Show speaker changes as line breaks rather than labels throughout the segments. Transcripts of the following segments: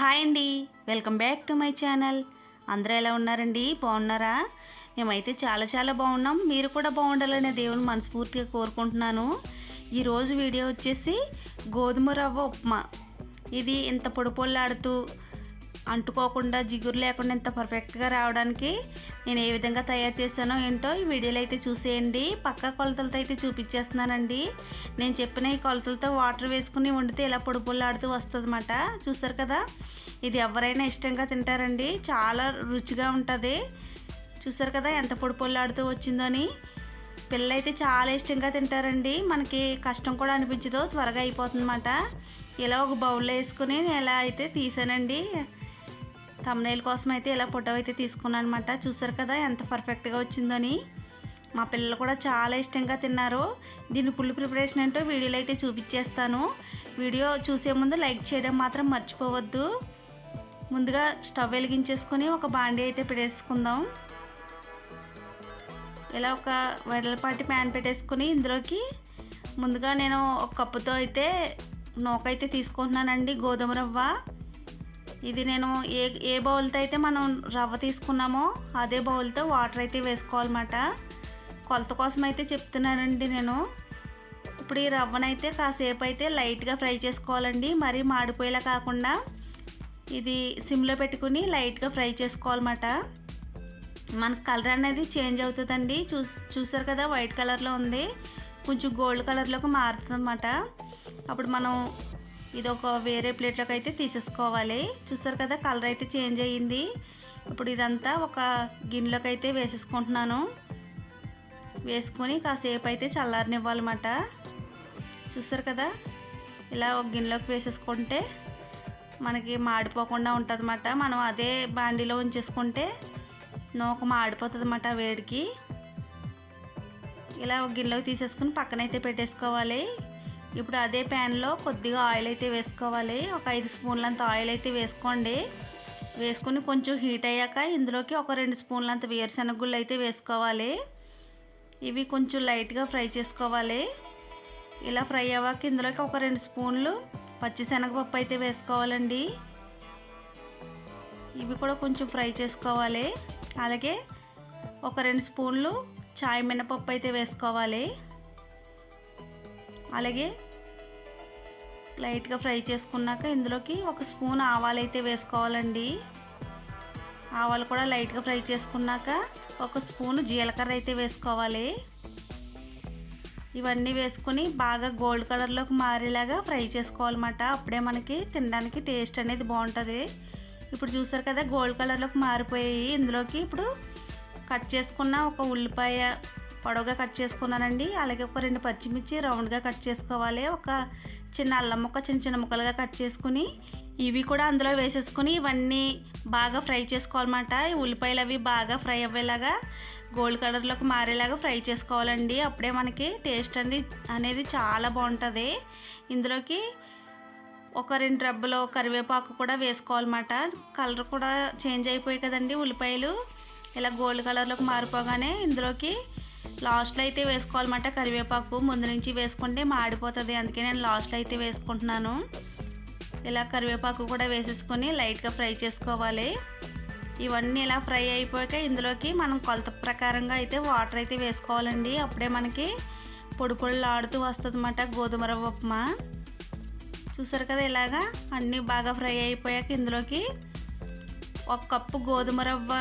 Hi అండి. Welcome back to my channel. అందరూ ఎలా ఉన్నారండి? బాగున్నారా? మేమైతే చాలా చాలా బాగున్నాం. మీరు కూడా బాగుండాలనే దేవుని మనస్ఫూర్తిగా కోరుకుంటున్నాను. ఈరోజు వీడియో వచ్చేసి గోధుమ రవ్వ ఉప్మా. ఇది ఇంత పొడిపొల్లాడుతూ అంటుకోకుండా జిగురు లేకుండా ఇంత పర్ఫెక్ట్గా రావడానికి నేను ఏ విధంగా తయారు చేశానో ఏంటో ఈ వీడియోలో అయితే చూసేయండి. పక్క కొలతలతో అయితే చూపించేస్తున్నానండి. నేను చెప్పిన ఈ కొలతలతో వాటర్ వేసుకుని వండితే ఇలా పొడి పొల్లాడుతూ వస్తుంది చూసారు కదా? ఇది ఎవరైనా ఇష్టంగా తింటారండి. చాలా రుచిగా ఉంటుంది. చూసారు కదా ఎంత పొడి పొల్లాడుతూ వచ్చిందో అని. పిల్లలైతే చాలా ఇష్టంగా తింటారండి. మనకి కష్టం కూడా అనిపించదు త్వరగా అయిపోతుందన్నమాట. ఇలా ఒక బౌల్లో వేసుకుని నేను ఎలా అయితే తీసానండి. తమ్నేల్ కోసం అయితే ఇలా ఫోటో అయితే తీసుకున్నాను అనమాట చూసారు కదా ఎంత పర్ఫెక్ట్గా వచ్చిందని. మా పిల్లలు కూడా చాలా ఇష్టంగా తిన్నారు. దీని ఫుల్ ప్రిపరేషన్ ఏంటో వీడియోలో అయితే చూపించేస్తాను. వీడియో చూసే ముందు లైక్ చేయడం మాత్రం మర్చిపోవద్దు. ముందుగా స్టవ్ వెలిగించేసుకొని ఒక బాండీ అయితే పెట్టేసుకుందాం. ఇలా ఒక వెడలపాటి ప్యాన్ పెట్టేసుకుని ఇందులోకి ముందుగా నేను ఒక కప్పుతో అయితే నూకైతే తీసుకుంటున్నానండి గోధుమ రవ్వ. ఇది నేను ఏ ఏ బౌల్తో అయితే మనం రవ్వ తీసుకున్నామో అదే బౌల్తో వాటర్ అయితే వేసుకోవాలన్నమాట. కొలత కోసం అయితే చెప్తున్నానండి నేను. ఇప్పుడు ఈ రవ్వనైతే కాసేపు అయితే లైట్గా ఫ్రై చేసుకోవాలండి. మరీ మాడిపోయేలా కాకుండా ఇది సిమ్లో పెట్టుకుని లైట్గా ఫ్రై చేసుకోవాలన్నమాట. మన కలర్ అనేది చేంజ్ అవుతుందండి. చూ చూసారు కదా వైట్ కలర్లో ఉంది. కొంచెం గోల్డ్ కలర్లోకి మారుతుందన్నమాట. అప్పుడు మనం ఇది ఒక వేరే ప్లేట్లోకి అయితే తీసేసుకోవాలి. చూసారు కదా కలర్ అయితే చేంజ్ అయ్యింది. ఇప్పుడు ఇదంతా ఒక గిన్నెలోకి అయితే వేసేసుకుంటున్నాను. వేసుకొని కాసేపు అయితే చల్లారనివ్వాలన్నమాట. చూసారు కదా ఇలా ఒక గిన్నెలోకి వేసేసుకుంటే మనకి మాడిపోకుండా ఉంటుందన్నమాట. మనం అదే బాండీలో ఉంచేసుకుంటే నూక మాడిపోతుంది అన్నమాట వేడికి. ఇలా ఒక గిన్నెలోకి తీసేసుకుని పక్కనైతే పెట్టేసుకోవాలి. ఇప్పుడు అదే ప్యాన్లో కొద్దిగా ఆయిల్ అయితే వేసుకోవాలి. ఒక ఐదు స్పూన్లంత ఆయిల్ అయితే వేసుకోండి. వేసుకుని కొంచెం హీట్ అయ్యాక ఇందులోకి ఒక రెండు స్పూన్లంత వేరుశనగ గుళ్ళు అయితే వేసుకోవాలి. ఇవి కొంచెం లైట్గా ఫ్రై చేసుకోవాలి. ఇలా ఫ్రై అవ్వాక ఇందులోకి ఒక రెండు స్పూన్లు పచ్చిశనగపప్పు అయితే వేసుకోవాలండి. ఇవి కూడా కొంచెం ఫ్రై చేసుకోవాలి. అలాగే ఒక రెండు స్పూన్లు చాయ్ మినపప్పు అయితే వేసుకోవాలి. అలాగే లైట్గా ఫ్రై చేసుకున్నాక ఇందులోకి ఒక స్పూన్ ఆవాలు అయితే వేసుకోవాలండి. ఆవాలు కూడా లైట్గా ఫ్రై చేసుకున్నాక ఒక స్పూన్ జీలకర్ర అయితే వేసుకోవాలి. ఇవన్నీ వేసుకొని బాగా గోల్డ్ కలర్లోకి మారేలాగా ఫ్రై చేసుకోవాలన్నమాట. అప్పుడే మనకి తినడానికి టేస్ట్ అనేది బాగుంటుంది. ఇప్పుడు చూసారు కదా గోల్డ్ కలర్లోకి మారిపోయాయి. ఇందులోకి ఇప్పుడు కట్ చేసుకున్న ఒక ఉల్లిపాయ పొడవుగా కట్ చేసుకున్నానండి. అలాగే ఒక రెండు పచ్చిమిర్చి రౌండ్గా కట్ చేసుకోవాలి. ఒక చిన్న అల్లం ముక్క చిన్న చిన్న ముక్కలుగా కట్ చేసుకుని ఇవి కూడా అందులో వేసేసుకుని ఇవన్నీ బాగా ఫ్రై చేసుకోవాలన్నమాట. ఈ ఉల్లిపాయలు అవి బాగా ఫ్రై అవ్వేలాగా గోల్డ్ కలర్లోకి మారేలాగా ఫ్రై చేసుకోవాలండి. అప్పుడే మనకి టేస్ట్ అనేది అనేది చాలా బాగుంటుంది. ఇందులోకి ఒక రెండు రబ్బలో కరివేపాకు కూడా వేసుకోవాలన్నమాట. కలర్ కూడా చేంజ్ అయిపోయాయి కదండి ఉల్లిపాయలు. ఇలా గోల్డ్ కలర్లోకి మారిపోగానే ఇందులోకి లాస్ట్లో అయితే వేసుకోవాలన్నమాట కరివేపాకు. ముందు నుంచి వేసుకుంటే మాడిపోతుంది. అందుకే నేను లాస్ట్లో అయితే వేసుకుంటున్నాను. ఇలా కరివేపాకు కూడా వేసేసుకొని లైట్గా ఫ్రై చేసుకోవాలి. ఇవన్నీ ఇలా ఫ్రై అయిపోయాక ఇందులోకి మనం కొలత ప్రకారంగా అయితే వాటర్ అయితే వేసుకోవాలండి. అప్పుడే మనకి పొడి పొడులు ఆడుతూ వస్తుంది అన్నమాట గోధుమ రవ్వ ఉప్మా. చూసారు కదా ఇలాగా అన్నీ బాగా ఫ్రై అయిపోయాక ఇందులోకి ఒక కప్పు గోధుమ రవ్వ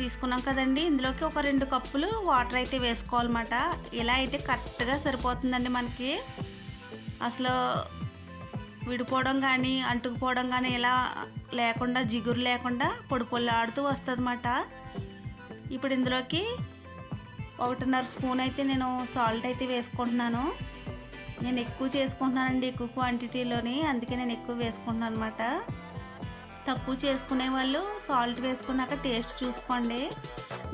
తీసుకున్నాం కదండి. ఇందులోకి ఒక రెండు కప్పులు వాటర్ అయితే వేసుకోవాలన్నమాట. ఇలా అయితే కరెక్ట్గా సరిపోతుందండి మనకి. అసలు విడిపోవడం కానీ అంటుకుపోవడం కానీ ఇలా లేకుండా జిగురు లేకుండా పొడి పొల్లి ఆడుతూ ఇప్పుడు ఇందులోకి ఒకటిన్నర స్పూన్ అయితే నేను సాల్ట్ అయితే వేసుకుంటున్నాను. నేను ఎక్కువ చేసుకుంటున్నానండి ఎక్కువ క్వాంటిటీలోని అందుకే నేను ఎక్కువ వేసుకుంటున్నాను అనమాట తక్కువ చేసుకునే వాళ్ళు సాల్ట్ వేసుకున్నాక టేస్ట్ చూసుకోండి.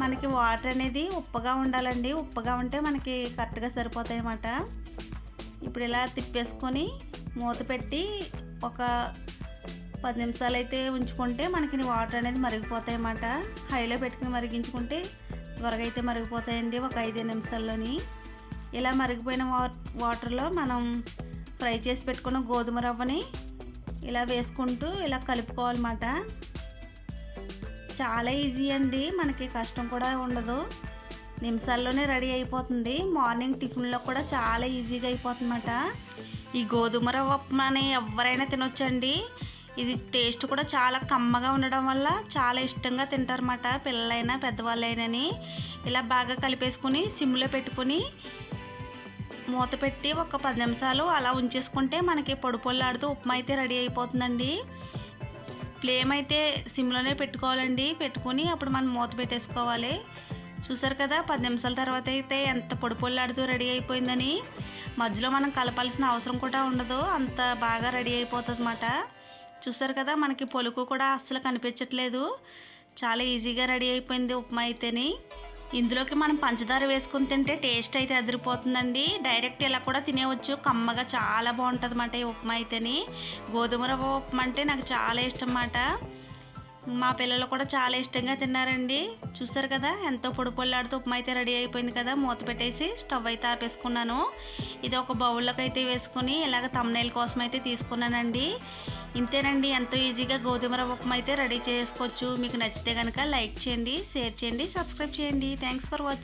మనకి వాటర్ అనేది ఉప్పగా ఉండాలండి. ఉప్పగా ఉంటే మనకి కరెక్ట్గా సరిపోతాయి అన్నమాట. ఇప్పుడు ఇలా తిప్పేసుకొని మూత పెట్టి ఒక పది నిమిషాలు అయితే ఉంచుకుంటే మనకి వాటర్ అనేది మరిగిపోతాయి అన్నమాట. హైలో పెట్టుకుని మరిగించుకుంటే త్వరగా అయితే మరిగిపోతాయండి ఒక ఐదు నిమిషాల్లోని. ఇలా మరిగిపోయిన వా వాటర్లో మనం ఫ్రై చేసి పెట్టుకున్న గోధుమ రవ్వని ఇలా వేసుకుంటూ ఇలా కలుపుకోవాలన్నమాట. చాలా ఈజీ అండి మనకి కష్టం కూడా ఉండదు. నిమిషాల్లోనే రెడీ అయిపోతుంది. మార్నింగ్ టిఫిన్లో కూడా చాలా ఈజీగా అయిపోతుందన్నమాట. ఈ గోధుమ రవ్వ ఉప్మాని ఎవరైనా తినొచ్చండి. ఇది టేస్ట్ కూడా చాలా కమ్మగా ఉండడం వల్ల చాలా ఇష్టంగా తింటారన్నమాట పిల్లలైనా పెద్దవాళ్ళైనని. ఇలా బాగా కలిపేసుకుని సిమ్లో పెట్టుకుని మూత పెట్టి ఒక పది నిమిషాలు అలా ఉంచేసుకుంటే మనకి పొడి పొల్లాడుతూ ఉప్మా అయితే రెడీ అయిపోతుందండి. ఫ్లేమ్ అయితే సిమ్లోనే పెట్టుకోవాలండి. పెట్టుకుని అప్పుడు మనం మూత పెట్టేసుకోవాలి. చూసారు కదా పది నిమిషాల తర్వాత అయితే ఎంత పొడి పొల్లాడుతూ రెడీ అయిపోయిందని. మధ్యలో మనం కలపాల్సిన అవసరం కూడా ఉండదు. అంత బాగా రెడీ అయిపోతుంది అన్నమాట చూసారు కదా మనకి పొలుకు కూడా అస్సలు కనిపించట్లేదు. చాలా ఈజీగా రెడీ అయిపోయింది ఉప్మా అయితేని. ఇందులోకి మనం పంచదార వేసుకుని తింటే టేస్ట్ అయితే అదిరిపోతుందండి. డైరెక్ట్ ఇలా కూడా తినేవచ్చు. కమ్మగా చాలా బాగుంటుంది అన్నమాట ఈ ఉప్మా అయితేని. గోధుమ రవ్వ ఉప్మా అంటే నాకు చాలా ఇష్టం అన్నమాట. మా పిల్లలు కూడా చాలా ఇష్టంగా తిన్నారండి. చూసారు కదా ఎంతో పొడి పొల్లాడుతూ ఉప్మా అయితే రెడీ అయిపోయింది కదా మూత పెట్టేసి స్టవ్ అయితే ఆపేసుకున్నాను. ఇది ఒక బౌల్లోకి అయితే వేసుకుని ఇలాగ తమ్నైల్ కోసం అయితే తీసుకున్నానండి. ఇంతేనండి ఎంతో ఈజీగా గోధుమ రవ్వ ఉప్మా అయితే రెడీ చేసుకోవచ్చు. మీకు నచ్చితే కనుక లైక్ చేయండి షేర్ చేయండి సబ్స్క్రైబ్ చేయండి. Thanks for watching